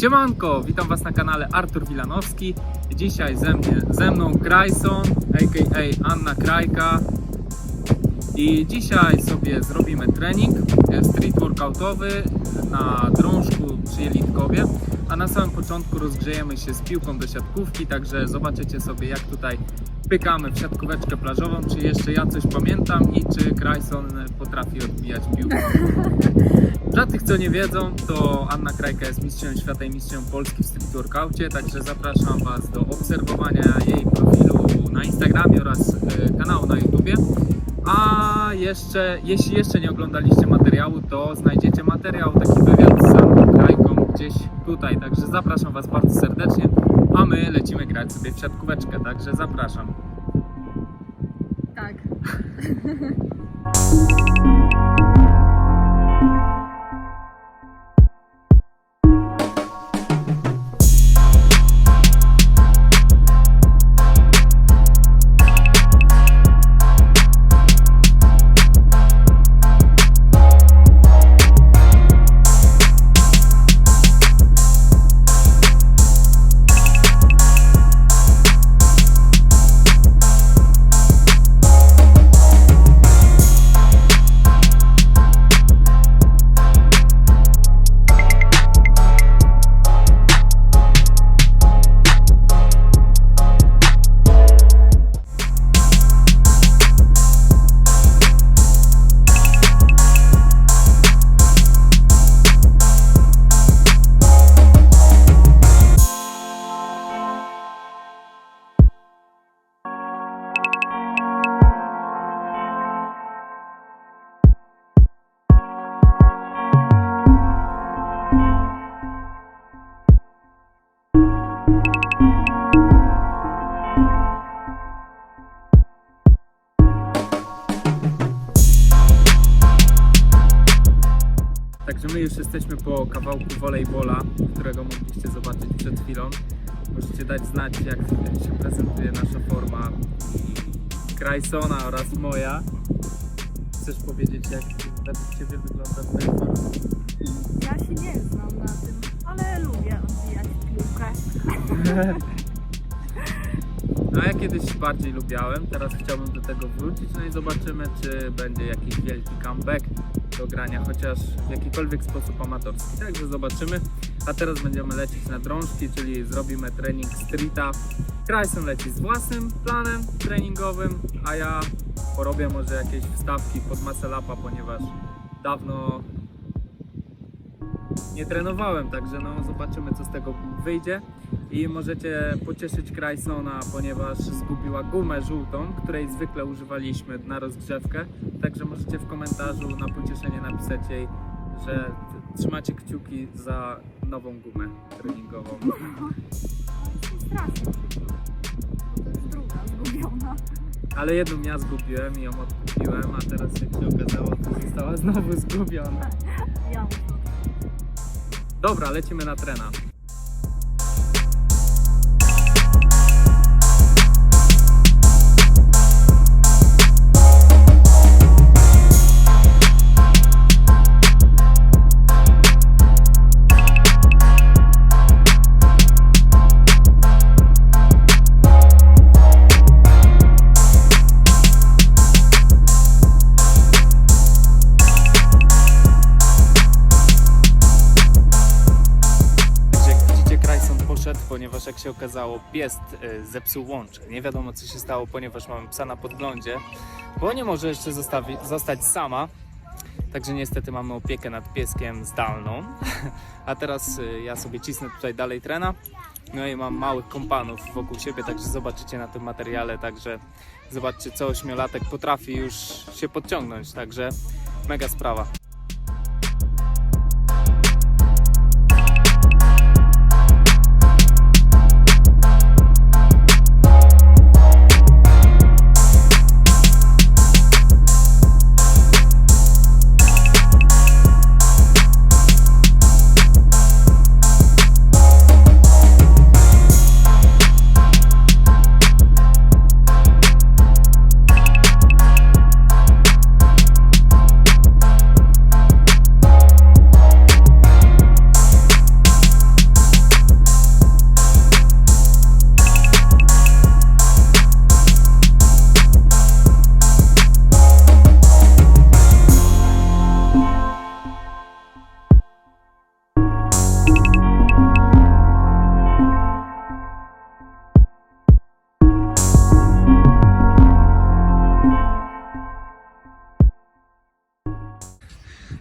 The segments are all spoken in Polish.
Siemanko, witam Was na kanale Artur Wilanowski. Dzisiaj ze, mnie, ze mną Grayson, a.k.a. Anna Krajka. I dzisiaj sobie zrobimy trening e, street workoutowy na drążku przy Jelitkowie. A na samym początku rozgrzejemy się z piłką do siatkówki, także zobaczycie sobie jak tutaj pykamy w siatkóweczkę plażową, czy jeszcze ja coś pamiętam i czy Grayson potrafi odbijać piłkę. Dla tych, co nie wiedzą, to Anna Krajka jest mistrzem świata i mistrzem Polski w street workoutie, także zapraszam Was do obserwowania jej profilu na Instagramie oraz e, kanału na YouTubie. A jeszcze, jeśli jeszcze nie oglądaliście materiału, to znajdziecie materiał, taki wywiad z Anną gdzieś tutaj, także zapraszam Was bardzo serdecznie, a my lecimy grać sobie w siatkóweczkę, także zapraszam. Tak. Także my już jesteśmy po kawałku volejbola, którego mogliście zobaczyć przed chwilą. Możecie dać znać, jak się prezentuje nasza forma Graysona oraz moja. Chcesz powiedzieć, jak według Ciebie wygląda twoja forma? Ja się nie znam na tym, ale lubię odbijać piłkę. No ja kiedyś bardziej lubiałem, teraz chciałbym do tego wrócić, no i zobaczymy, czy będzie jakiś wielki comeback do grania, chociaż w jakikolwiek sposób amatorski. Także zobaczymy. A teraz będziemy lecieć na drążki, czyli zrobimy trening streeta. Grayson leci z własnym planem treningowym, a ja porobię może jakieś wstawki pod muscle upa, ponieważ dawno nie trenowałem, także no zobaczymy co z tego wyjdzie. I możecie pocieszyć Graysona, ponieważ zgubiła gumę żółtą, której zwykle używaliśmy na rozgrzewkę. Także możecie w komentarzu na pocieszenie napisać jej, że trzymacie kciuki za nową gumę treningową. Strasznie druga zgubiona. Ale jedną ja zgubiłem i ją odkupiłem, a teraz jak się okazało, to została znowu zgubiona. Ja. Dobra, lecimy na trena. Ponieważ jak się okazało, pies e, zepsuł łączek. Nie wiadomo co się stało, ponieważ mamy psa na podglądzie, bo nie może jeszcze zostać sama. Także niestety mamy opiekę nad pieskiem zdalną. A teraz e, ja sobie cisnę tutaj dalej trena. No i mam małych kompanów wokół siebie, także zobaczycie na tym materiale. Także zobaczcie, co ośmiolatek potrafi już się podciągnąć. Także mega sprawa.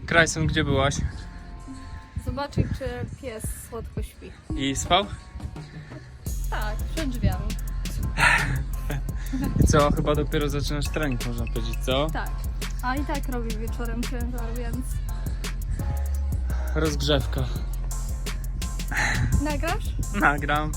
Krajson, gdzie byłaś? Zobaczyć, czy pies słodko śpi. I spał? Tak, przed drzwiami. I co, chyba dopiero zaczynasz trening, można powiedzieć, co? Tak. A i tak robi wieczorem ciężar, więc... Rozgrzewka. Nagrasz? Nagram.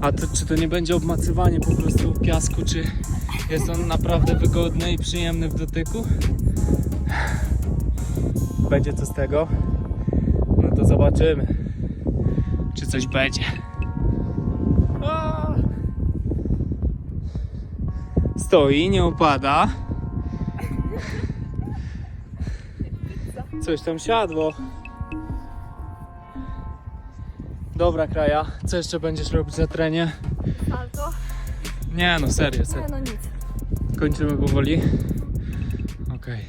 A to, czy to nie będzie obmacywanie po prostu piasku, czy jest on naprawdę wygodny i przyjemny w dotyku? Będzie co z tego? No to zobaczymy, czy coś będzie. Stoi, nie opada. Coś tam siadło. Dobra, kraja. Co jeszcze będziesz robić na trenie? Salto? Nie, no serio, Nie, serio. no nic. Kończymy powoli. Okej.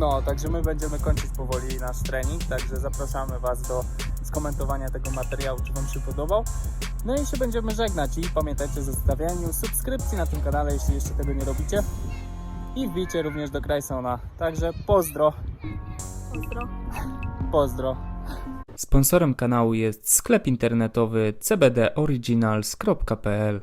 No, także my będziemy kończyć powoli nasz trening, także zapraszamy Was do skomentowania tego materiału, czy Wam się podobał. No i się będziemy żegnać i pamiętajcie o zostawianiu subskrypcji na tym kanale, jeśli jeszcze tego nie robicie. I wbijcie również do Graysona. Także pozdro, Pozdro. pozdro. Sponsorem kanału jest sklep internetowy cbdoriginals.pl